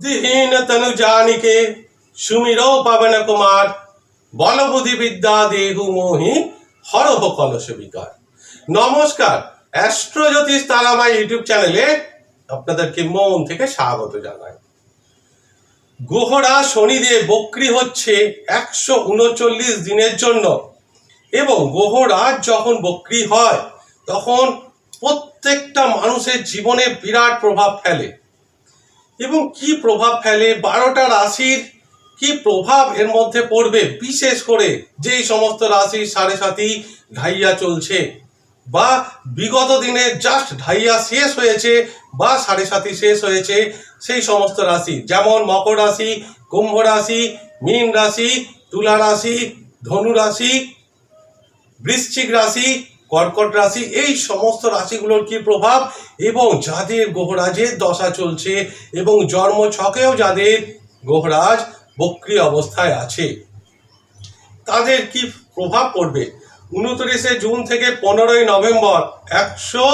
দিহীন তনু জানিকে সুমিরও পাবেন কুমার বলবুধি বিদ্যা দেহু মোহি হরহ কলস বিকার। নমস্কার, অ্যাস্ট্রো জ্যোতিষ তারামাই ইউটিউব চ্যানেলে আপনাদেরকে মন থেকে স্বাগত জানাই। গ্রহরা শনিদেব বক্রি হচ্ছে একশো উনচল্লিশ দিনের জন্য এবং গোহরা যখন বক্রি হয়, তখন প্রত্যেকটা মানুষের জীবনে বিরাট প্রভাব ফেলে। এবং কি প্রভাব ফেলে বারোটা রাশির, কি প্রভাব এর মধ্যে পড়বে? বিশেষ করে যেই সমস্ত রাশির সাড়ে সাথী ঢাইয়া চলছে বা বিগত দিনে জাস্ট ঢাইয়া শেষ হয়েছে বা সাড়ে সাথী শেষ হয়েছে সেই সমস্ত রাশি, যেমন মকর রাশি, কুম্ভ রাশি, মীন রাশি, তুলা রাশি, ধনু রাশি, বৃশ্চিক রাশি কর্কট রাশি, এই সমস্ত রাশিগুলোর কি প্রভাব? এবং যাদের গ্রহরাজের দশা চলছে এবং জন্ম ছকেও যাদের গ্রহরাজ বক্রি অবস্থায় আছে, তাদের কি প্রভাব পড়বে? উনত্রিশে জুন থেকে পনেরোই নভেম্বর, একশো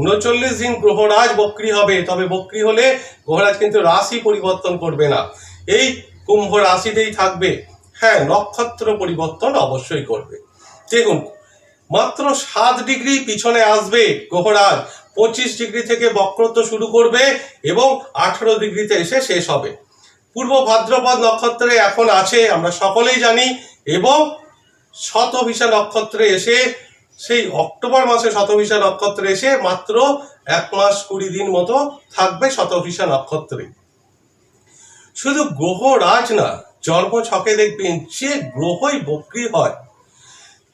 উনচল্লিশ দিন গ্রহরাজ বক্রি হবে। তবে বক্রি হলে গ্রহরাজ কিন্তু রাশি পরিবর্তন করবে না। এই কুম্ভ রাশিতেই থাকবে। হ্যাঁ নক্ষত্র পরিবর্তন অবশ্যই করবে। দেখুন মাত্র সাত ডিগ্রি পিছনে আসবে। গ্রহরাজ পঁচিশ ডিগ্রি থেকে বক্রত্ব শুরু করবে এবং আঠেরো ডিগ্রিতে এসে শেষ হবে। পূর্ব ভাদ্রপদ নক্ষত্রে এখন আছে, আমরা সকলেই জানি, এবং শতভিসা নক্ষত্রে এসে, সেই অক্টোবর মাসে শতভিসা নক্ষত্রে এসে মাত্র এক মাস কুড়ি দিন মতো থাকবে শতভিসা নক্ষত্রে। শুধু গ্রহ রাজ না জন্ম ছকে দেখবেন যে গ্রহই বক্রি হয়।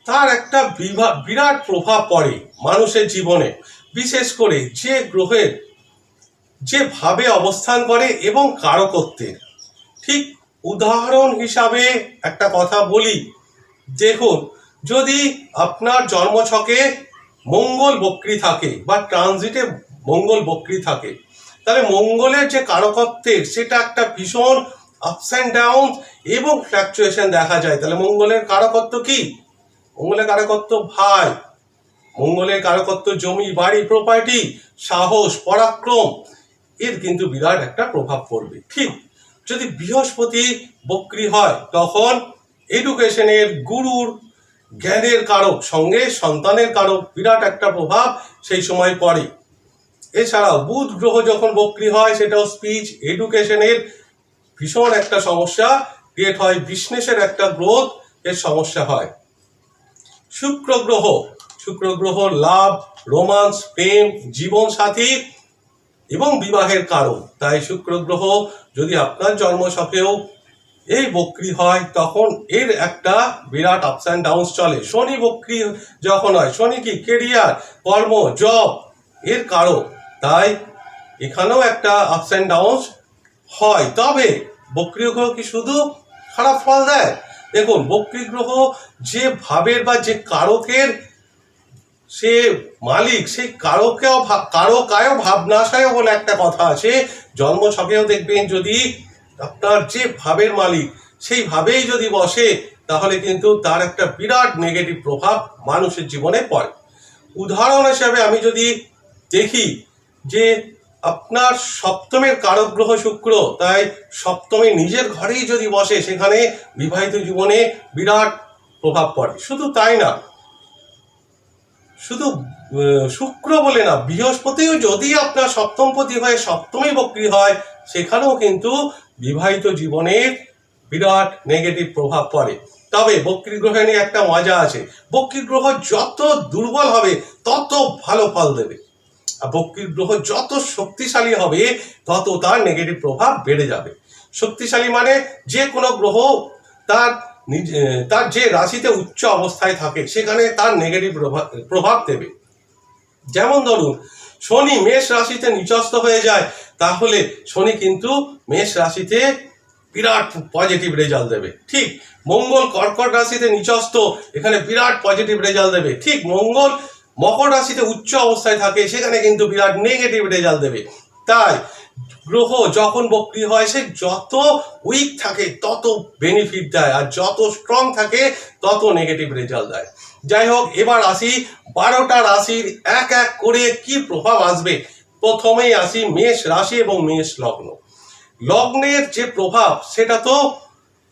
তার একটা বিরাট প্রভাব পড়ে মানুষের জীবনে। বিশেষ করে যে গ্রহের যে ভাবে অবস্থান করে এবং কারকত্বের। ঠিক উদাহরণ হিসাবে একটা কথা বলি। দেখুন, যদি আপনার জন্মছকে মঙ্গল বক্রি থাকে বা ট্রানজিটে মঙ্গল বক্রি থাকে, তাহলে মঙ্গলের যে কারকত্বের সেটা একটা ভীষণ আপস অ্যান্ড ডাউন এবং ফ্ল্যাকচুয়েশন দেখা যায়। তাহলে মঙ্গলের কারকত্ব কি? মঙ্গলের কারকত্ব ভাই, মঙ্গলের কারকত্ব জমি, বাড়ি প্রপার্টি সাহস, পরাক্রম, এর কিন্তু বিরাট একটা প্রভাব পড়বে। ঠিক যদি বৃহস্পতি বক্রি হয়, তখন এডুকেশনের গুরুর, জ্ঞানের কারক, সঙ্গে সন্তানের কারক বিরাট একটা প্রভাব সেই সময় পড়ে। এছাড়াও বুধ গ্রহ যখন বক্রি হয়, সেটাও স্পিচ এডুকেশনের ভীষণ একটা সমস্যা ক্রিয়েট হয় বিজনেসের একটা গ্রোথ এর সমস্যা হয়। শুক্র গ্রহ শুক্র গ্রহ লাভ, রোমান্স, প্রেম জীবন সাথী এবং বিবাহের কারণ। তাই শুক্র গ্রহ যদি আপনার জন্ম সকেও এই বক্রি হয়, তখন এর একটা বিরাট আপস অ্যান্ড ডাউনস চলে। শনি বক্রি যখন হয়, শনি কি? কেরিয়ার কর্ম জব এর কারণ। তাই এখানেও একটা আপস অ্যান্ড ডাউনস হয়। তবে বক্রি গ্রহ কি শুধু খারাপ ফল দেয়? দেখুন, বক্রি গ্রহ যে ভাবের বা যে কারকের সে মালিক, সেই কারকেও ভাব কারকায়ও ভাবনাশায়ও বলে একটা কথা আছে। জন্ম ছকেও দেখবেন যদি আপনার যে ভাবের মালিক, সেই ভাবেই যদি বসে, তাহলে কিন্তু তার একটা বিরাট নেগেটিভ প্রভাব মানুষের জীবনে পড়ে। উদাহরণ হিসাবে আমি যদি দেখি যে আপনার সপ্তমের কারক গ্রহ শুক্র, তাই সপ্তমে নিজের ঘরেই যদি বসে, সেখানে বিবাহিত জীবনে বিরাট প্রভাব পড়ে। শুধু তাই না, শুধু শুক্র বলে না, বৃহস্পতিও যদি আপনার সপ্তমপতি হয়ে সপ্তমী বক্রি হয়, সেখানেও কিন্তু বিবাহিত জীবনের বিরাট নেগেটিভ প্রভাব পড়ে। তবে বক্রি গ্রহে নিয়ে একটা মজা আছে। বক্রি গ্রহ যত দুর্বল হবে, তত ভালো ফল দেবে। আর বক্রি গ্রহ যত শক্তিশালী হবে, তত তার নেগেটিভ প্রভাব বেড়ে যাবে। শক্তিশালী মানে যে কোনো গ্রহ তার তার যে রাশিতে উচ্চ অবস্থায় থাকে, সেখানে তার নেগেটিভ প্রভাব দেবে। যেমন ধরুন, শনি মেষ রাশিতে নিচস্ত হয়ে যায়, তাহলে শনি কিন্তু মেষ রাশিতে বিরাট পজিটিভ রেজাল্ট দেবে। ঠিক, মঙ্গল কর্কট রাশিতে নিচস্ত এখানে বিরাট পজিটিভ রেজাল্ট দেবে। ঠিক, মঙ্গল মকর রাশিতে উচ্চ অবস্থায় থাকে, সেখানে কিন্তু বিরাট নেগেটিভ রেজাল্ট দেবে। তাই গ্রহ যখন বক্রি হয়, সে যত উইক থাকে, তত বেনিফিট দেয়, আর যত স্ট্রং থাকে, তত নেগেটিভ রেজাল্ট দেয়। যাই হোক, এবার আসি বারোটা রাশির এক এক করে কি প্রভাব আসবে? প্রথমেই আসি মেষ রাশি এবং মেষ লগ্ন। লগ্নের যে প্রভাব, সেটা তো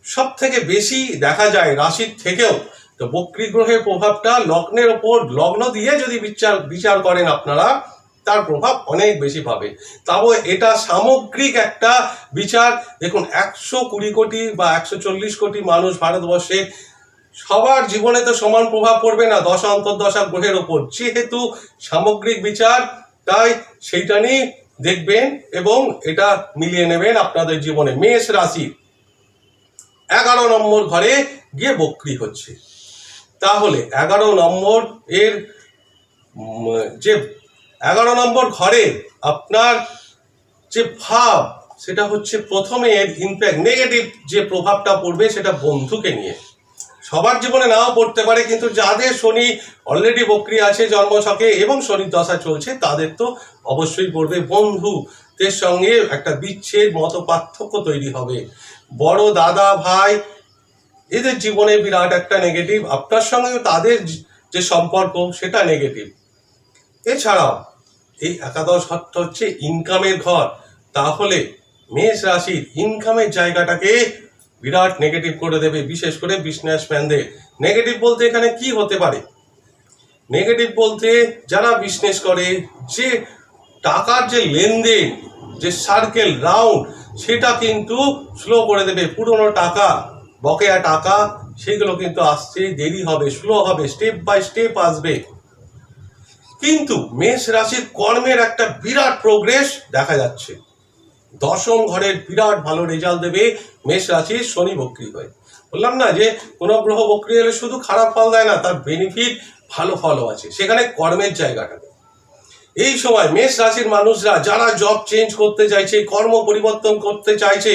সব থেকে বেশি দেখা যায় রাশির থেকেও। তো বক্রী গ্রহের প্রভাবটা লগ্নের ওপর লগ্ন দিয়ে যদি বিচার বিচার করেন আপনারা, তার প্রভাব অনেক বেশি পাবে। তাও এটা সামগ্রিক একটা বিচার। দেখুন, একশো কুড়ি কোটি বা একশো চল্লিশ কোটি মানুষ ভারতবর্ষে সবার জীবনে তো সমান প্রভাব পড়বে না, দশা, অন্তর্দশা গ্রহের ওপর। যেহেতু সামগ্রিক বিচার, তাই সেইটা নিয়ে দেখবেন এবং এটা মিলিয়ে নেবেন আপনাদের জীবনে। মেষ রাশি, এগারো নম্বর ঘরে গিয়ে বক্রি হচ্ছে। তাহলে এগারো নম্বর এর যে এগারো নম্বর ঘরে আপনার যে ভাব, সেটা হচ্ছে প্রথমে এর ইম্প্যাক্ট নেগেটিভ যে প্রভাবটা পড়বে সেটা বন্ধুকে নিয়ে। সবার জীবনে নাও পড়তে পারে, কিন্তু যাদের শনি অলরেডি বক্রি আছে, জন্মছকে এবং শনির দশা চলছে, তাদের তো অবশ্যই পড়বে বন্ধুদের সঙ্গে একটা বিচ্ছেদ মত পার্থক্য তৈরি হবে। বড় দাদা ভাই এদের জীবনে বিরাট একটা নেগেটিভ আপনার সঙ্গে তাদের যে সম্পর্ক, সেটা নেগেটিভ এছাড়াও, এই একাদশ ঘরটা হচ্ছে ইনকামের ঘর। তাহলে মেষ রাশির ইনকামের জায়গাটাকে বিরাট নেগেটিভ করে দেবে, বিশেষ করে বিজনেসম্যানদের নেগেটিভ বলতে এখানে কি হতে পারে? নেগেটিভ বলতে যারা বিজনেস করে, যে টাকার যে লেনদেন, যে সার্কেল রাউন্ড সেটা কিন্তু স্লো করে দেবে। পুরনো টাকা বকেয়া টাকা, সেগুলো কিন্তু আসছে, দেরি হবে স্লো হবে স্টেপ বাই স্টেপ আসবে। কিন্তু মেষ রাশির কর্মের একটা বিরাট প্রোগ্রেস দেখা যাচ্ছে। দশম ঘরের বিরাট ভালো রেজাল্ট দেবে মেষ রাশির শনি বক্রি হয়ে। বললাম না যে, কোনো গ্রহ বক্রি হলে শুধু খারাপ ফল দেয় না, তার বেনিফিট ভালো ফলও আছে। সেখানে কর্মের জায়গাটা এই সময় মেষ রাশির মানুষরা যারা জব চেঞ্জ করতে চাইছে, কর্ম পরিবর্তন করতে চাইছে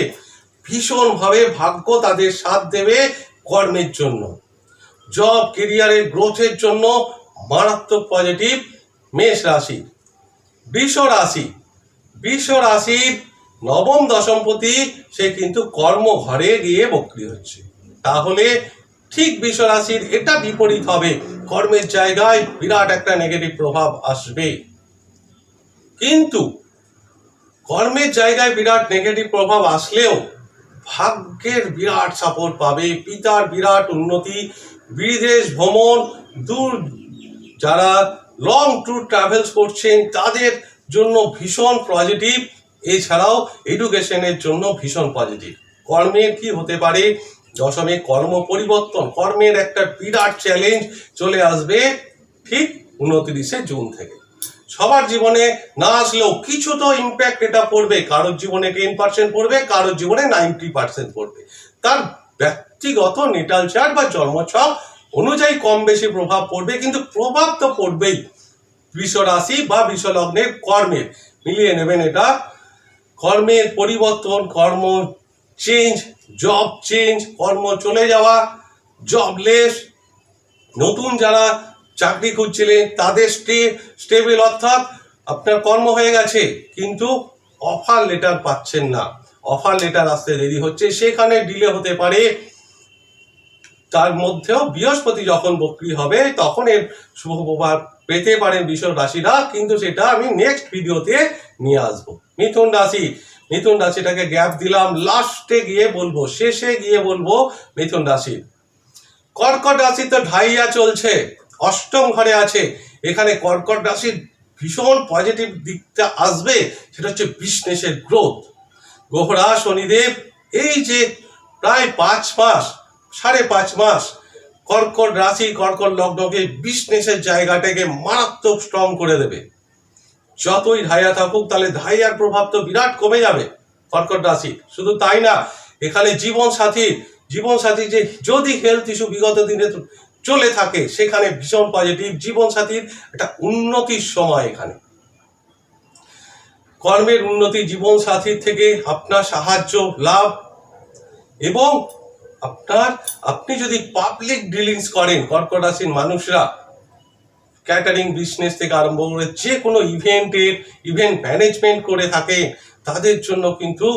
ভীষণভাবে ভাগ্য তাদের সাথ দেবে কর্মের জন্য। জব কেরিয়ারের গ্রোথের জন্য মারাত্মক পজিটিভ মেষ রাশি। বৃষ রাশি। বৃষ রাশির নবম দশমপতি সে কিন্তু কর্মঘরে গিয়ে বক্রি হচ্ছে। তাহলে ঠিক বৃষ রাশির এটা বিপরীত হবে। কর্মের জায়গায় বিরাট একটা নেগেটিভ প্রভাব আসবে। কিন্তু কর্মের জায়গায় বিরাট নেগেটিভ প্রভাব আসলেও ভাগ্যের বিরাট সাপোর্ট পাবে, পিতার বিরাট উন্নতি, বিদেশ ভ্রমণ, দূর যারা লং ট্যুর ট্রাভেলস করছেন, তাদের জন্য ভীষণ পজিটিভ এছাড়াও এডুকেশনের জন্য ভীষণ পজিটিভ কর্মের কি হতে পারে? দশমে কর্ম পরিবর্তন, কর্মের একটা বিরাট চ্যালেঞ্জ চলে আসবে ঠিক উনত্রিশে জুন থেকে। সবার জীবনে না আসলেও কিছু তো ইম্প্যাক্ট এটা পড়বে। কারোর জীবনে টেন পার্সেন্ট পড়বে, কারোর জীবনে নাইনটি পার্সেন্ট পড়বে। তার ব্যক্তিগত নেটাল চার্ট বা জন্মছক অনুযায়ী কম বেশি প্রভাব পড়বে, কিন্তু প্রভাব তো পড়বেই। রাশি বা লগ্নের কর্মের। মিলিয়ে নেবেন এটা। কর্মের পরিবর্তন, কর্ম চেঞ্জ জব চেঞ্জ কর্ম চলে যাওয়া জবলেস নতুন যারা চাকরি খুঁজছিলেন তাদের স্টে স্টেবল অর্থাৎ আপনার কর্ম হয়ে গেছে, কিন্তু অফার লেটার পাচ্ছেন না। অফার লেটার আসতে দেরি হচ্ছে, সেখানে ডিলে হতে পারে। তার মধ্যেও বৃহস্পতি যখন বক্রি হবে, তখন এর শুভ প্রভাব পেতে পারেন বিষয় রাশিরা, কিন্তু সেটা আমি নেক্সট ভিডিওতে নিয়ে আসব। মিথুন রাশি, মিথুন রাশিটাকে গ্যাপ দিলাম লাস্টে গিয়ে বলব, শেষে গিয়ে বলব মিথুন রাশি। কর্কট রাশি তো ঢাইয়া চলছে। অষ্টম ঘরে আছে। এখানে কর্কট রাশির ভীষণ পজিটিভ দিকটা আসবে, সেটা হচ্ছে বিজনেসের গ্রোথ গ্রহরা শনিদেব, এই যে প্রায় পাঁচ মাস, সাড়ে পাঁচ মাস, কর্কট রাশি, কর্কট লগ্নকে বিজনেসের জায়গাটাকে মারাত্মক স্ট্রং করে দেবে। যতই ধাইয়া থাকুক, তাহলে ধাইয়ার প্রভাব তো বিরাট কমে যাবে কর্কট রাশি। শুধু তাই না, এখানে জীবন সাথী জীবন সাথী যে যদি হেলথ ইস্যু বিগত দিনে চলে থাকে, সেখানে ভীষণ পজিটিভ জীবন সাথীর একটা উন্নতির সময় এখানে। কর্মের উন্নতি জীবন সাথীর থেকে আপনার সাহায্য, লাভ এবং আপনার, আপনি যদি পাবলিক ডিলিংস করেন, কর্কট রাশির মানুষরা ক্যাটারিং বিজনেস থেকে আরম্ভ করে যে কোনো ইভেন্টের ইভেন্ট ম্যানেজমেন্ট করে থাকে তাদের জন্য কিন্তু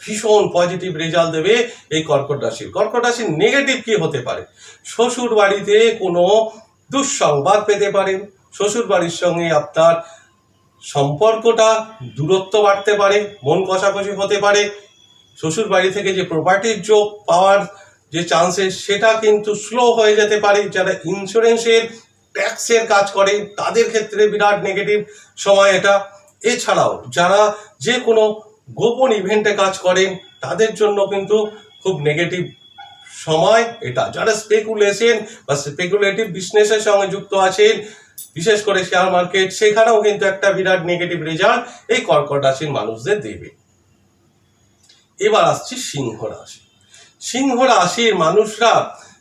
ভীষণ পজিটিভ রেজাল্ট দেবে এই কর্কট রাশির। কর্কট রাশির নেগেটিভ কি হতে পারে? শ্বশুর বাড়িতে কোনো দুঃসংবাদ পেতে পারেন। শ্বশুর বাড়ির সঙ্গে আপনার সম্পর্কটা দূরত্ব বাড়তে পারে, মন কষাকষি হতে পারে। শ্বশুর বাড়ি থেকে যে প্রপার্টির যোগ পাওয়ার যে চান্সেস সেটা কিন্তু স্লো হয়ে যেতে পারে। যারা ইন্স্যুরেন্সের ট্যাক্সের কাজ করে, তাদের ক্ষেত্রে বিরাট নেগেটিভ সময় এটা। এছাড়াও, যারা যে কোনো গোপন ইভেন্টে কাজ করেন তাদের জন্য কিন্তু খুব নেগেটিভ সময় এটা। যারা স্পেকুলেশন বা স্পেকুলেটিভ বিজনেসের সঙ্গে যুক্ত আছেন, বিশেষ করে শেয়ার মার্কেট সেখানেও কিন্তু একটা বিরাট নেগেটিভ রেজাল্ট এই কর্কট রাশির মানুষদের দেবে। এবার আসছি সিংহ রাশি। সিংহ রাশির মানুষরা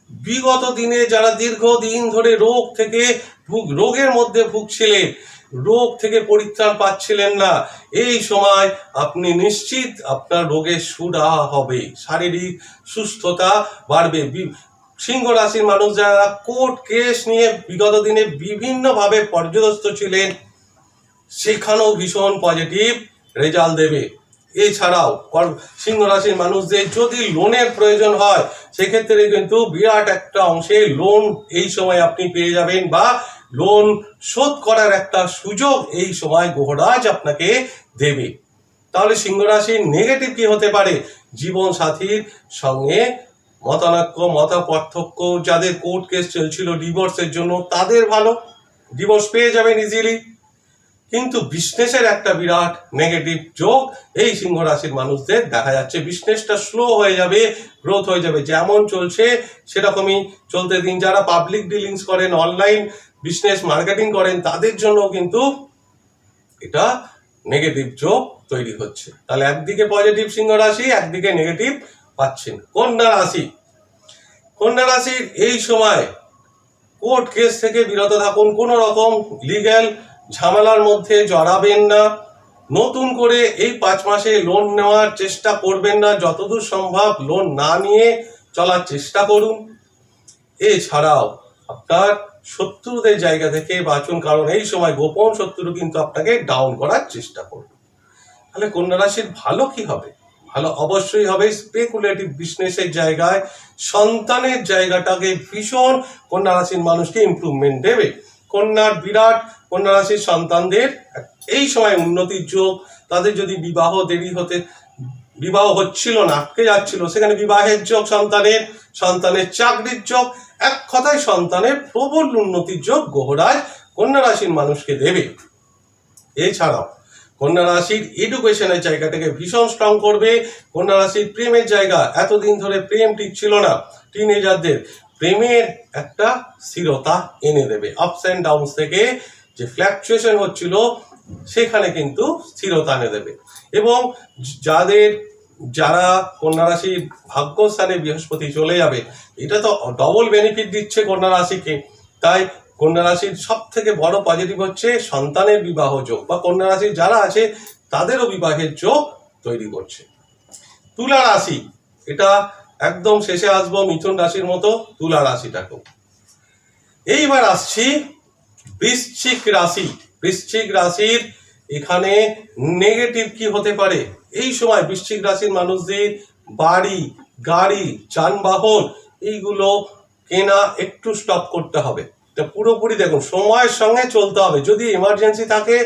বিগত দিনে যারা দীর্ঘদিন ধরে রোগ থেকে রোগের মধ্যে ভুগছিলেন রোগ থেকে পরিত্রাণ পাচ্ছিলেন না। এই সময় আপনি নিশ্চিত আপনার রোগের সুরাহা হবে। শারীরিক সুস্থতা বাড়বে। সিংহ রাশির মানুষ যারা কোর্ট কেস নিয়ে বিগত দিনে বিভিন্নভাবে পর্যদস্ত ছিলেন, সেখানেও ভীষণ পজিটিভ রেজাল্ট দেবে। এছাড়াও সিংহ রাশির মানুষদের যদি লোনের প্রয়োজন হয়, সেক্ষেত্রে কিন্তু বিরাট একটা অংশে লোন এই সময় আপনি পেয়ে যাবেন বা লোন শোধ করার একটা সুযোগ এই সময় গ্রহরাজ আপনাকে দেবে। তাহলে সিংহ রাশির নেগেটিভ কি হতে পারে? জীবন সাথীর সঙ্গে মতানৈক্য মত পার্থক্য যাদের কোর্ট কেস চলছিল ডিভোর্সের জন্য তাদের ভালো। ডিভোর্স পেয়ে যাবেন ইজিলি কিন্তু বিজনেসের একটা বিরাট নেগেটিভ যোগ এই সিংহ রাশির মানুষদের দেখা যাচ্ছে। বিজনেসটা স্লো হয়ে যাবে গ্রোথ হয়ে যাবে। যেমন চলছে, সেরকমই চলতে দিন। যারা পাবলিক ডিলিংস করেন অনলাইন বিজনেস মার্কেটিং করেন, তাদের জন্য কিন্তু এটা নেগেটিভ যোগ তৈরি হচ্ছে। তাহলে একদিকে পজিটিভ সিংহ রাশি, একদিকে নেগেটিভ পাচ্ছেন। কন্যা রাশি। কন্যা রাশির এই সময় কোর্ট কেস থেকে বিরত থাকুন, কোনো রকম লিগ্যাল ঝামেলার মধ্যে জড়াবেন না। নতুন করে এই পাঁচ মাসে লোন নেওয়ার চেষ্টা করবেন না। যতদূর সম্ভব লোন না নিয়ে চলার চেষ্টা করুন। এছাড়াও আপনার শত্রুদের জায়গা থেকে বাঁচুন, কারণ এই সময় গোপন শত্রু কিন্তু আপনাকে ডাউন করার চেষ্টা করবে। তাহলে কন্যা রাশির ভালো কি হবে? ভালো অবশ্যই হবে স্পেকুলেটিভ বিজনেসের জায়গায়, সন্তানের জায়গাটাকে ভীষণ কন্যা রাশির মানুষকে ইমপ্রুভমেন্ট দেবে। কন্যার বিরাট, কন্যা রাশির সন্তানদের, এই সময় উন্নতির যোগ, তাদের যদি বিবাহ দেরি হতে বিবাহ হচ্ছিল না, আটকে যাচ্ছিল। সেখানে বিবাহের যোগ, সন্তানের সন্তানের চাকরির যোগ। এক কথায় সন্তানের প্রবল উন্নতির যোগ গ্রহরাজ কন্যা রাশির মানুষকে দেবে। এছাড়াও কন্যা রাশির এডুকেশনের জায়গাটাকে ভীষণ স্ট্রং করবে। কন্যা রাশির প্রেমের জায়গা এতদিন ধরে প্রেম টিকছিল না। টিনেজারদের প্রেমের একটা স্থিরতা এনে দেবে। আপস অ্যান্ড ডাউনস থেকে যে ফ্ল্যাকচুয়েশন হচ্ছিল সেখানে কিন্তু স্থিরতা এনে দেবে। এবং যাদের, যারা কন্যা রাশির ভাগ্যস্থানে বৃহস্পতি চলে যাবে, এটা তো ডবল বেনিফিট দিচ্ছে কন্যা রাশিকে। তাই কন্যা রাশির সব থেকে বড় পজিটিভ হচ্ছে সন্তানের বিবাহ যোগ, বা কন্যা রাশির যারা আছে, তাদেরও বিবাহের যোগ তৈরি করছে। তুলা রাশি, এটা একদম শেষে আসব মিথুন রাশির মতো তুলা রাশিটাকেও। এইবার আসছি বৃশ্চিক রাশি। বৃশ্চিক রাশির এখানে নেগেটিভ কি হতে পারে? এই সময় বৃশ্চিক রাশির মানুষদের বাড়ি, গাড়ি, যানবাহন, এইগুলো কেনা একটু স্টপ করতে হবে। তা পুরোপুরি দেখুন, সময়ের সঙ্গে চলতে হবে। যদি এমার্জেন্সি থাকে,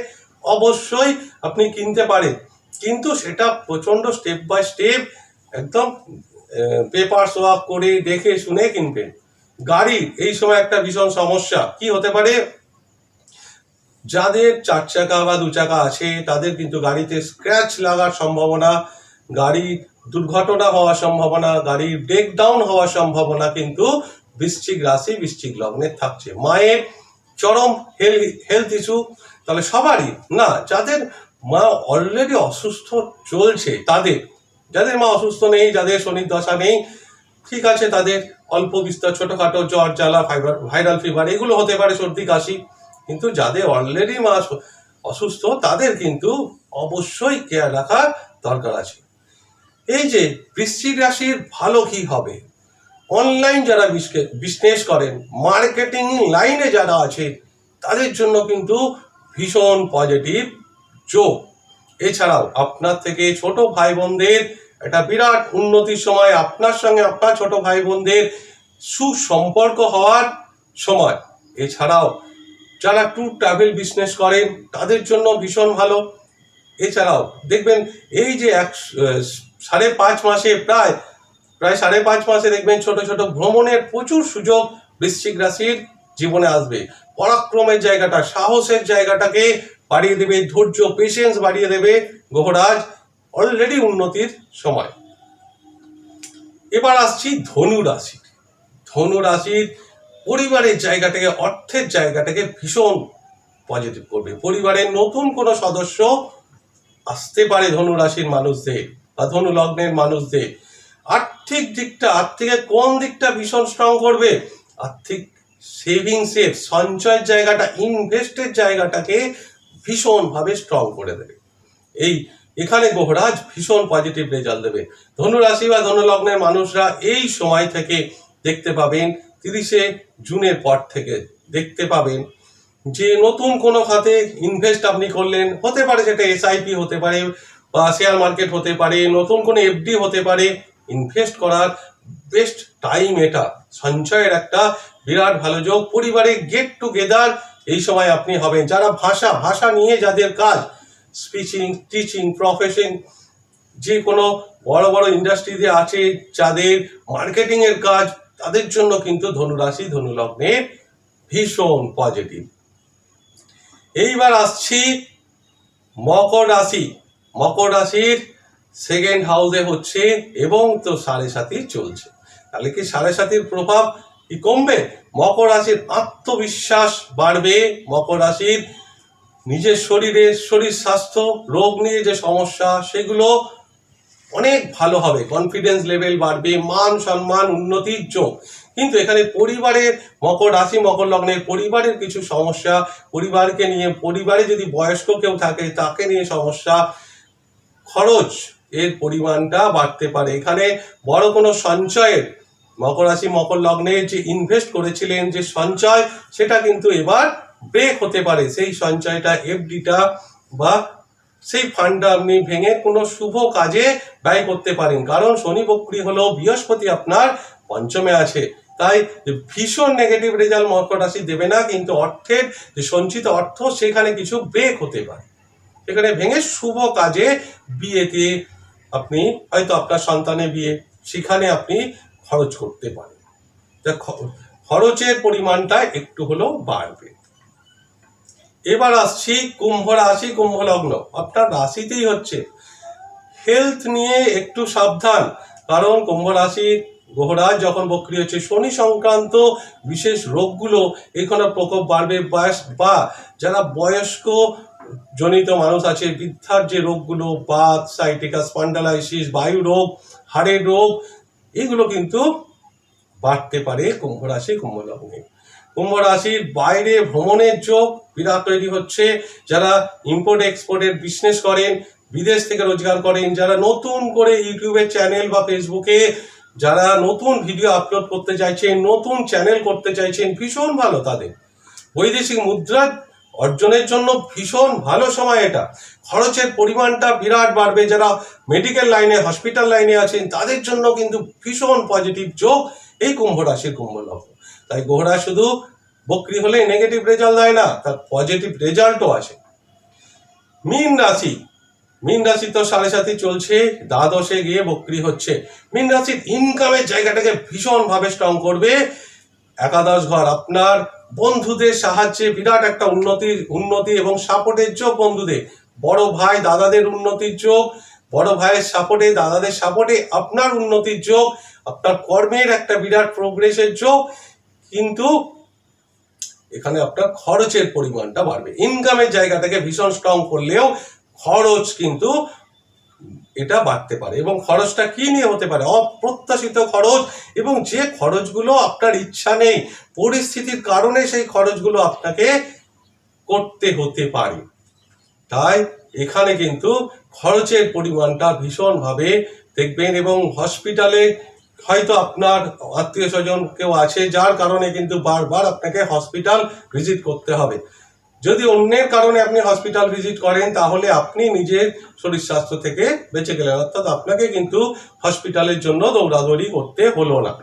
অবশ্যই আপনি কিনতে পারেন। কিন্তু সেটা প্রচণ্ড স্টেপ বাই স্টেপ একদম পেপার ওয়ার্ক করে দেখে শুনে কিনবেন। গাড়ির, এই সময় একটা ভীষণ সমস্যা। কি হতে পারে? যাদের চার চাকা বা দু চাকা আছে, তাদের কিন্তু গাড়িতে স্ক্র্যাচ লাগার সম্ভাবনা, গাড়ি দুর্ঘটনা হওয়ার সম্ভাবনা গাড়ির ব্রেক ডাউন হওয়ার সম্ভাবনা কিন্তু বৃশ্চিক রাশি, বৃশ্চিক লগ্নে থাকছে। মায়ের চরম হেলথ ইস্যু তাহলে সবারই না, যাদের মা অলরেডি অসুস্থ চলছে, তাদের, যাদের মা অসুস্থ নেই, যাদের শনির দশা নেই, ঠিক আছে, তাদের অল্প বিস্তর ছোটখাটো জ্বর, জ্বালা ফাইবার ভাইরাল ফিভার এগুলো হতে পারে সর্দি, কাশি কিন্তু যাদের অলরেডি মা অসুস্থ, তাদের কিন্তু অবশ্যই কেয়ার রাখার দরকার আছে। এই যে বৃশ্চিক রাশির ভালো কি হবে? অনলাইন যারা বিজনেস করেন মার্কেটিং লাইনে যারা আছে, তাদের জন্য কিন্তু ভীষণ পজিটিভ যোগ। এছাড়াও আপনার থেকে ছোট ভাই বোনদের একটা বিরাট উন্নতির সময়, আপনার সঙ্গে আপনার ছোট ভাই বোনদের সুসম্পর্ক হওয়ার সময়। এছাড়াও যারা ট্যুর ট্রাভেল বিজনেস করেন, তাদের জন্য ভীষণ ভালো। এছাড়াও দেখবেন এই যে এক সাড়ে পাঁচ মাসে প্রায় প্রায় সাড়ে পাঁচ মাসে দেখবেন ছোট ছোট ভ্রমণের প্রচুর সুযোগ বৃশ্চিক রাশির জীবনে আসবে। পরাক্রমের জায়গাটা, সাহসের জায়গাটাকে বাড়িয়ে দেবে, ধৈর্য পেশেন্স বাড়িয়ে দেবে গ্রহরাজ অলরেডি উন্নতির সময়। এবার আসছি ধনু রাশি ধনু রাশির পরিবারের জায়গাটাকে অর্থের জায়গাটাকে ভীষণ পজিটিভ করবে। পরিবারের নতুন কোনো সদস্য আসতে পারে ধনু রাশির মানুষদের বা ধনু লগ্নের মানুষদের। আর্থিক দিকটা, আর্থিকের কোন দিকটা ভীষণ স্ট্রং করবে? আর্থিক সেভিংসের সঞ্চয়ের জায়গাটা ইনভেস্টের জায়গাটাকে ভীষণভাবে স্ট্রং করে দেবে। এই এখানে গ্রহরাজ ভীষণ পজিটিভ রেজাল্ট দেবে। ধনুরাশি বা ধনু লগ্নের মানুষরা এই সময় থেকে দেখতে পাবেন তিরিশে জুনের পর থেকে দেখতে পাবেন যে নতুন কোনো খাতে ইনভেস্ট আপনি করলেন, হতে পারে সেটা এসআইপি হতে পারে বা শেয়ার মার্কেট হতে পারে, নতুন কোনো এফডি হতে পারে ইনভেস্ট করার বেস্ট টাইম এটা। সঞ্চয়ের একটা বিরাট ভালো যোগ। পরিবারে গেট টুগেদার এই সময় আপনি হবেন। যারা ভাষা ভাষা নিয়ে যাদের কাজ স্পিচিং টিচিং প্রফেশন যে কোনো বড় বড় ইন্ডাস্ট্রিতে আছে, যাদের মার্কেটিংয়ের কাজ তাদের জন্য কিন্তু ধনুরাশি ধনুলগ্নের ভীষণ পজিটিভ এইবার আসছি মকর রাশি। মকর রাশির সেকেন্ড হাউসে হচ্ছে এবং তো সাড়ে সাথী চলছে। তাহলে কি সাড়ে সাথীর প্রভাব কি কমবে? মকর রাশির আত্মবিশ্বাস বাড়বে। মকর রাশির নিজের শরীরের শরীর স্বাস্থ্য, রোগ নিয়ে যে সমস্যা, সেগুলো অনেক ভালো হবে। কনফিডেন্স লেভেল বাড়বে, মান সম্মান, উন্নতির যোগ। কিন্তু এখানে পরিবারের মকর রাশি, মকর লগ্নের পরিবারের কিছু সমস্যা, পরিবারকে নিয়ে, পরিবারে যদি বয়স্ক কেউ থাকে, তাকে নিয়ে সমস্যা, খরচ এর পরিমাণটা বাড়তে পারে। এখানে বড় কোনো সঞ্চয়ের, মকর রাশি, মকর লগ্নে যে ইনভেস্ট করেছিলেন, যে সঞ্চয়, সেটা কিন্তু এবার ব্রেক হতে পারে। সেই সঞ্চয়টা এফডিটা বা সেই ফান্ডটা আপনি ভেঙে কোনো শুভ কাজে ব্যয় করতে পারেন। কারণ শনি বক্রি হলো বৃহস্পতি আপনার পঞ্চমে আছে। তাই ভীষণ নেগেটিভ রেজাল্ট মকর রাশি দেবে না, কিন্তু অর্থের যে সঞ্চিত অর্থ, সেখানে কিছু ব্রেক হতে পারে। সেখানে ভেঙে শুভ কাজে বিয়েতে আপনি হয়তো আপনার সন্তানের বিয়ে, সেখানে আপনি খরচ করতে পারেন। খরচের পরিমাণটা একটু হলেও বাড়বে। এবার আসছি কুম্ভ রাশি, কুম্ভ লগ্ন। আপনার রাশিতেই হচ্ছে। হেলথ নিয়ে একটু সাবধান, কারণ কুম্ভ রাশি গ্রহরাজ যখন বক্রি হচ্ছে, শনি সংক্রান্ত বিশেষ রোগগুলো এখানে প্রকোপ বাড়বে বয়স বা যারা বয়স্ক জনিত মানুষ আছে, বৃদ্ধার যে রোগগুলো, বাত সাইটিকা স্পন্ডালাইসিস বায়ু রোগ, হাড়ের রোগ, এগুলো কিন্তু বাড়তে পারে কুম্ভ রাশি, কুম্ভ লগ্নে। কুম্ভ রাশির বাইরে ভ্রমণের যোগ বিরাট তৈরি হচ্ছে। যারা ইম্পোর্ট এক্সপোর্টের বিজনেস করেন, বিদেশ থেকে রোজগার করেন, যারা নতুন করে ইউটিউবের চ্যানেল বা ফেসবুকে যারা নতুন ভিডিও আপলোড করতে চাইছেন, নতুন চ্যানেল করতে চাইছেন, ভীষণ ভালো তাদের। বৈদেশিক মুদ্রা অর্জনের জন্য ভীষণ ভালো সময় এটা। খরচের পরিমাণটা বিরাট বাড়বে। যারা মেডিকেল লাইনে হসপিটাল লাইনে আছেন, তাদের জন্য কিন্তু ভীষণ পজিটিভ যোগ এই কুম্ভ রাশির কুম্ভ লগ্ন। তাই গোহরা শুধু বকরি হলে নেগেটিভ রেজাল্ট দেয় না, তার পজিটিভ রেজাল্টও আসে। মীন রাশি মীন রাশি তো সাড়ে সাথে চলছে, দ্বাদশে গিয়ে বকরি হচ্ছে। মীন রাশির ইনকামের জায়গাটাকে ভীষণভাবে স্ট্রং করবে। একাদশ ঘর আপনার বন্ধুদের সাহায্যে বিরাট একটা উন্নতির, উন্নতি এবং সাপোর্টের যোগ বন্ধুদের। বড় ভাই দাদাদের উন্নতির যোগ, বড় ভাইয়ের সাপোর্টে দাদাদের সাপোর্টে আপনার উন্নতির যোগ, আপনার কর্মের একটা বিরাট প্রোগ্রেসের যোগ। কিন্তু এখানে আপনার খরচের পরিমাণটা বাড়বে। ইনকামের জায়গা থেকে ভীষণ স্ট্রং করলেও খরচ কিন্তু এটা বাড়তে পারে এবং খরচটা কি নিয়ে হতে পারে? অপ্রত্যাশিত খরচ এবং যে খরচগুলো আপনার ইচ্ছা নেই, পরিস্থিতির কারণে সেই খরচগুলো আপনাকে করতে হতে পারে। তাই এখানে কিন্তু খরচের পরিমাণটা ভীষণভাবে দেখবেন এবং হসপিটালে হয়তো আপনার আত্মীয় স্বজন কেউ আছে, যার কারণে কিন্তু বারবার আপনাকে হসপিটাল ভিজিট করতে হবে। যদি অন্যের কারণে আপনি হসপিটাল ভিজিট করেন, তাহলে আপনি নিজের শরীর স্বাস্থ্য থেকে বেঁচে গেলেন। অর্থাৎ আপনাকে কিন্তু হসপিটালের জন্য দৌড়াদৌড়ি করতে হলো না।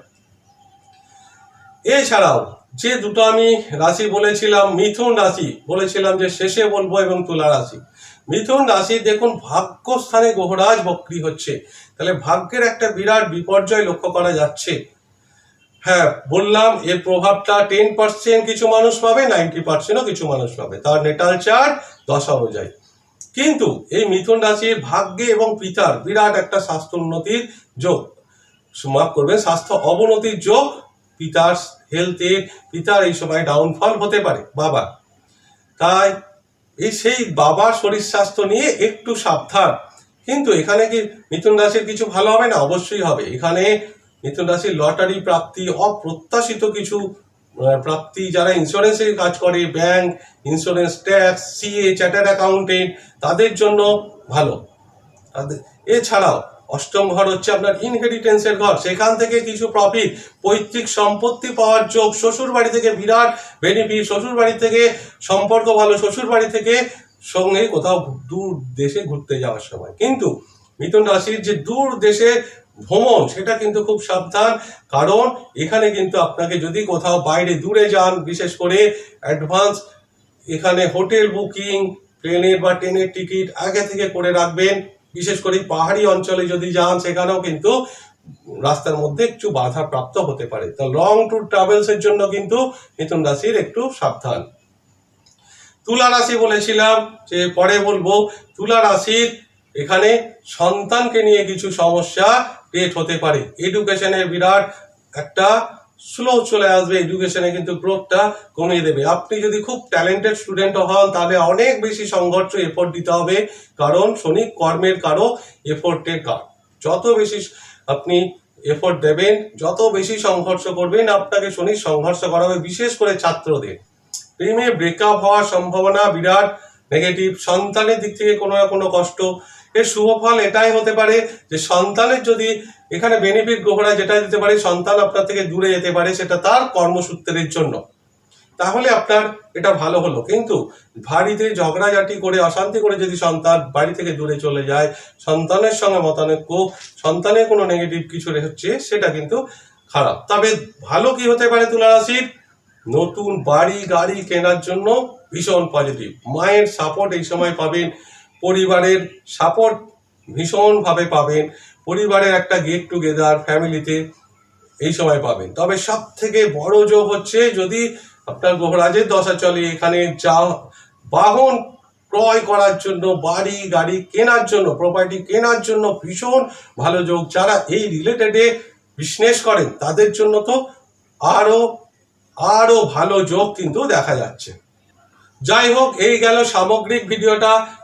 এছাড়াও, যে দুটো আমি রাশি বলেছিলাম, মিথুন রাশি বলেছিলাম যে শেষে বলব এবং তুলা রাশি। মিথুন রাশি, দেখুন, ভাগ্যস্থানে গ্রহরাজ বক্রি হচ্ছে। তাহলে ভাগ্যের একটা বিরাট বিপর্যয় লক্ষ্য করা যাচ্ছে। হ্যাঁ বললাম এর প্রভাবটা টেন পার্সেন্ট কিছু মানুষ পাবে নাইনটি পার্সেন্টও কিছু মানুষ পাবে। তার নেটাল চার্ট দশা অনুযায়ী। কিন্তু এই মিথুন রাশির ভাগ্যে এবং পিতার বিরাট একটা স্বাস্থ্য উন্নতির যোগ। মাফ করবেন, স্বাস্থ্য অবনতির যোগ পিতার হেলথের পিতার এই সময় ডাউনফল হতে পারে, বাবা। তাই এই সেই বাবার শরীর স্বাস্থ্য নিয়ে একটু সাবধান। কিন্তু এখানে কি মিথুন রাশির কিছু ভালো হবে না? অবশ্যই হবে। এখানে মিথুন রাশির লটারি প্রাপ্তি, অপ্রত্যাশিত কিছু প্রাপ্তি যারা ইন্স্যুরেন্সের কাজ করে bank insurance tax CA chartered accountant তাদের জন্য ভালো। তাদের এছাড়াও অষ্টম ঘর হচ্ছে আপনার ইনহেরিটেন্সের ঘর। সেখান থেকে কিছু প্রফিট পৈতৃক সম্পত্তি পাওয়ার যোগ, শ্বশুর বাড়ি থেকে বিরাট বেনিফিট শ্বশুর বাড়ি থেকে সম্পর্ক ভালো, শ্বশুর বাড়ি থেকে সঙ্গে কোথাও দূর দেশে ঘুরতে যাওয়ার সময়। কিন্তু মিথুন রাশির যে দূর দেশে ভ্রমণ, সেটা কিন্তু খুব সাবধান। কারণ এখানে কিন্তু আপনাকে যদি কোথাও বাইরে দূরে যান, বিশেষ করে অ্যাডভান্স এখানে হোটেল বুকিং প্লেনের বা ট্রেনের টিকিট আগে থেকে করে রাখবেন। বিশেষ করে পাহাড়ি অঞ্চলে যদি যান, সেখানেও কিন্তু রাস্তার মধ্যে একটু বাধা প্রাপ্ত হতে পারে। তো লং ট্যুর ট্রাভেলস এর জন্য কিন্তু মিথুন রাশির একটু সাবধান। তুলা রাশি বলেছিলাম যে পরে বলব, তুলা রাশির এখানে সন্তানকে নিয়ে কিছু সমস্যা ক্রিয়েট হতে পারে। এডুকেশনের বিরাট একটা স্লো চলে আসবে এডুকেশনে কিন্তু গ্রোথটা কমিয়ে দেবে। আপনি যদি খুব ট্যালেন্টেড স্টুডেন্ট হন, তাহলে অনেক বেশি সংঘর্ষ এফোর্ট দিতে হবে। কারণ শনি কর্মের কারও এফোর্টের কার যত বেশি আপনি এফোর্ট দেবেন, যত বেশি সংঘর্ষ করবেন, আপনাকে শনি সংঘর্ষ করা হবে, বিশেষ করে ছাত্রদের। প্রেমে ব্রেকআপ হওয়ার সম্ভাবনা বিরাট নেগেটিভ সন্তানের দিক থেকে কোনো না কোনো কষ্ট এর শুভ ফল এটাই হতে পারে যে সন্তানের যদি এখানে বেনিফিট গ্রহরা যেটা দিতে পারে, সন্তান আপনার থেকে দূরে যেতে পারে, সেটা তার কর্মসূত্রের জন্য। তাহলে আপনার এটা ভালো হলো। কিন্তু বাড়িতে ঝগড়াঝাটি করে, অশান্তি করে যদি সন্তান বাড়ি থেকে দূরে চলে যায়, সন্তানের সঙ্গে মতানৈক্য, সন্তানের কোনো নেগেটিভ কিছু হচ্ছে, সেটা কিন্তু খারাপ। তবে ভালো কি হতে পারে তুলা রাশির নতুন বাড়ি, গাড়ি কেনার জন্য ভীষণ পজিটিভ মায়ের সাপোর্ট এই সময় পাবেন। পরিবারের সাপোর্ট ভীষণভাবে পাবেন। পরিবারের একটা গেট টুগেদার ফ্যামিলিতে এই সময় পাবেন। তবে সব থেকে বড় যোগ হচ্ছে যদি আপনার গ্রহরাজের দশা চলে, এখানে যা বাহন ক্রয় করার জন্য, বাড়ি, গাড়ি কেনার জন্য প্রপার্টি কেনার জন্য ভীষণ ভালো যোগ। যারা এই রিলেটেডে বিজনেস করেন, তাদের জন্য তো আরও আরও ভালো যোগ কিন্তু দেখা যাচ্ছে। যাই হোক, এই গেল সামগ্রিক ভিডিওটা।